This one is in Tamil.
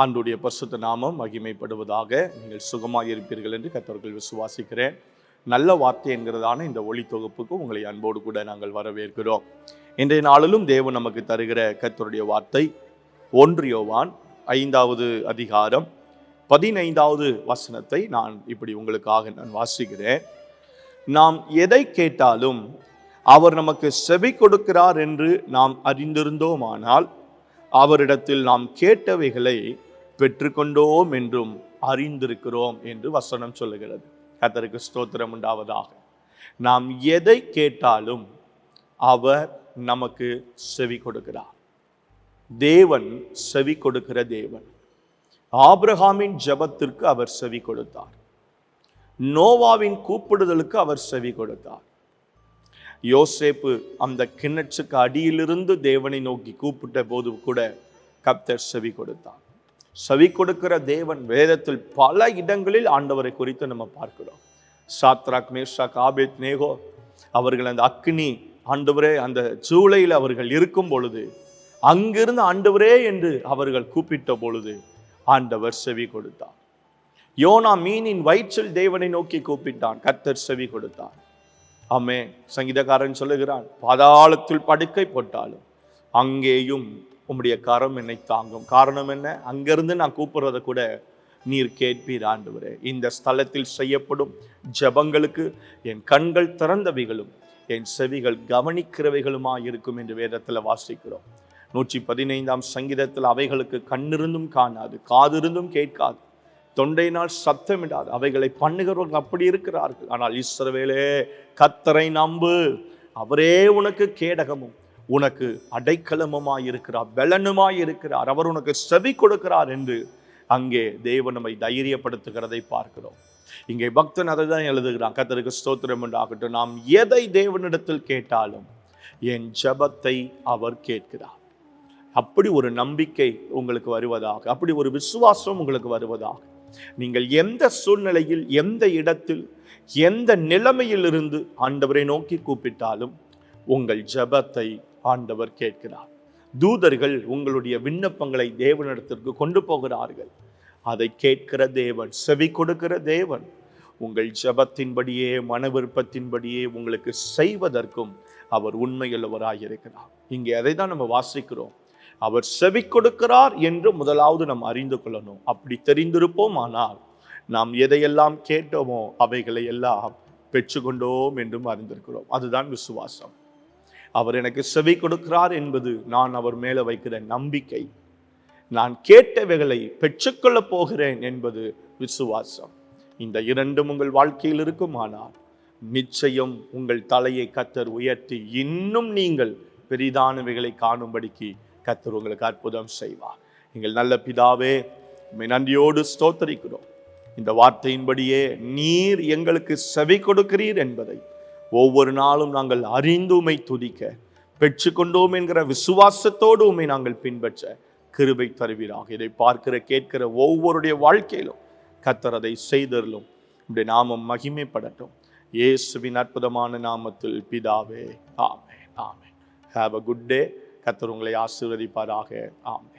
ஆண்டுடைய பரிசுத்த நாமம் மகிமைப்படுவதாக நீங்கள் சுகமாக இருப்பீர்கள் என்று கத்தவர்கள் விசுவாசிக்கிறேன். நல்ல வார்த்தை என்கிறதான இந்த ஒளி தொகுப்புக்கு உங்களை அன்போடு கூட நாங்கள் வரவேற்கிறோம். இன்றைய நாளிலும் தேவன் நமக்கு தருகிற கத்தருடைய வார்த்தை ஒன்றியோவான் ஐந்தாவது அதிகாரம் பதினைந்தாவது வசனத்தை நான் இப்படி உங்களுக்காக நான் வாசிக்கிறேன். நாம் எதை கேட்டாலும் அவர் நமக்கு செவி கொடுக்கிறார் என்று நாம் அறிந்திருந்தோமானால் அவரிடத்தில் நாம் கேட்டவைகளை பெற்றுக்கொண்டோம் என்றும் அறிந்திருக்கிறோம் என்று வசனம் சொல்லுகிறது. கத்தருக்கு ஸ்தோத்திரம் உண்டாவதாக. நாம் எதை கேட்டாலும் அவர் நமக்கு செவி கொடுக்கிறார். தேவன் செவி கொடுக்கிற தேவன். ஆப்ரஹாமின் ஜெபத்திற்கு அவர் செவி கொடுத்தார். நோவாவின் கூப்பிடுதலுக்கு அவர் செவி கொடுத்தார். யோசேப்பு அந்த கிணற்றுக்கு அடியிலிருந்து தேவனை நோக்கி கூப்பிட்ட போது கூட கப்தர் செவி கொடுத்தார். செவி கொடுக்கிற தேவன் வேதத்தில் பல இடங்களில் ஆண்டவரை குறித்து நம்ம பார்க்கிறோம். சாத்ராக் மேஷாக் ஆபேத் நேகோ அவர்கள் அந்த அக்னி ஆண்டவரே அந்த ஜூலையில் அவர்கள் இருக்கும் பொழுது அங்கிருந்து ஆண்டவரே என்று அவர்கள் கூப்பிட்ட பொழுது ஆண்டவர் செவி கொடுத்தார். யோனா மீனின் வயிற்றில் தேவனை நோக்கி கூப்பிட்டான். கத்தர் செவி கொடுத்தார். ஆமே சங்கீதக்காரன் சொல்லுகிறான் பாதாளத்தில் படுக்கை போட்டாலும் அங்கேயும் உம்முடைய கரம் என்னை தாங்கும். காரணம் என்ன? அங்கிருந்து நான் கூப்பிடுறத கூட நீர் கேட்பீர் ஆண்டவரே. இந்த ஸ்தலத்தில் செய்யப்படும் ஜபங்களுக்கு என் கண்கள் திறந்தவைகளும் என் செவிகள் கவனிக்கிறவைகளுமாக இருக்கும் என்று வேதத்தில் வாசிக்கிறோம். நூற்றி பதினைந்தாம் சங்கீதத்தில் அவைகளுக்கு கண்ணிருந்தும் காணாது காதிருந்தும் கேட்காது. தொண்டையினால் சத்தமிடாது. அவைகளை பண்ணுகிறவர்கள் அப்படி இருக்கிறார்கள். ஆனால் இஸ்ரவேலே கத்தரை நம்பு. அவரே உனக்கு கேடகமும். உனக்கு அடைக்கலமுமாய் இருக்கிறார் பெலனுமாய் இருக்கிறார். அவர் உனக்கு செவி கொடுக்கிறார் என்று அங்கே தேவன் நம்மை தைரியப்படுத்துகிறதை பார்க்கிறோம். இங்கே பக்தன் அதை தான் எழுதுகிறான். கத்தருக்கு ஸ்தோத்திரம் உண்டாகட்டும். நாம் எதை தேவனிடத்தில் கேட்டாலும் என் ஜபத்தை அவர் கேட்கிறார். அப்படி ஒரு நம்பிக்கை உங்களுக்கு வருவதாக அப்படி ஒரு விசுவாசம் உங்களுக்கு வருவதாக. நீங்கள் எந்த சூழ்நிலையில் எந்த இடத்தில் எந்த நிலைமையிலிருந்து ஆண்டவரை நோக்கி கூப்பிட்டாலும் உங்கள் ஜெபத்தை ஆண்டவர் கேட்கிறார். தூதர்கள் உங்களுடைய விண்ணப்பங்களை தேவனிடத்திற்கு கொண்டு போகிறார்கள். அதை கேட்கிற தேவன் செவி கொடுக்கிற தேவன் உங்கள் ஜெபத்தின்படியே மன விருப்பத்தின்படியே உங்களுக்கு செய்வதற்கும் அவர் உண்மையுள்ளவராக இருக்கிறார். இங்கே அதை தான் நம்ம வாசிக்கிறோம். அவர் செவி கொடுக்கிறார் என்று முதலாவது நாம் அறிந்து கொள்ளணும். அப்படி தெரிந்திருப்போம் ஆனால் நாம் எதையெல்லாம் கேட்டோமோ அவைகளை எல்லாம் பெற்றுக்கொண்டோம் என்றும் அறிந்திருக்கிறோம். அதுதான் விசுவாசம். அவர் எனக்கு செவி கொடுக்கிறார் என்பது நான் அவர் மேலே வைக்கிற நம்பிக்கை. நான் கேட்டவைகளை பெற்றுக்கொள்ளப் போகிறேன் என்பது விசுவாசம். இந்த இரண்டும் உங்கள் வாழ்க்கையில் இருக்குமானால் நிச்சயம் உங்கள் தலையை கத்தர் உயர்த்தி இன்னும் நீங்கள் பெரிதானவைகளை காணும்படிக்கு கத்தர் உங்களுக்கு அற்புதம் செய்வார். எங்கள் நல்ல பிதாவே நன்றியோடு ஸ்தோத்தரிக்கிறோம். இந்த வார்த்தையின்படியே நீர் எங்களுக்கு செவி கொடுக்கிறீர் என்பதை ஒவ்வொரு நாளும் நாங்கள் அறிந்து துதிக்க பெற்றுக்கொண்டோம் என்கிற விசுவாசத்தோடு உம்மை நாங்கள் பின்பற்ற கிருபை தருவீராக. இதை பார்க்கிற கேட்கிற ஒவ்வொருடைய வாழ்க்கையிலும் கத்தர் அதை செய்தருளும். இப்படி நாமம் மகிமைப்படட்டும். இயேசுவின் அற்புதமான நாமத்தில் பிதாவே ஆமே ஆமே ஹாவ் அ குட் டே கத்தர் உங்களை ஆசீர்வதிப்பாராக. ஆமே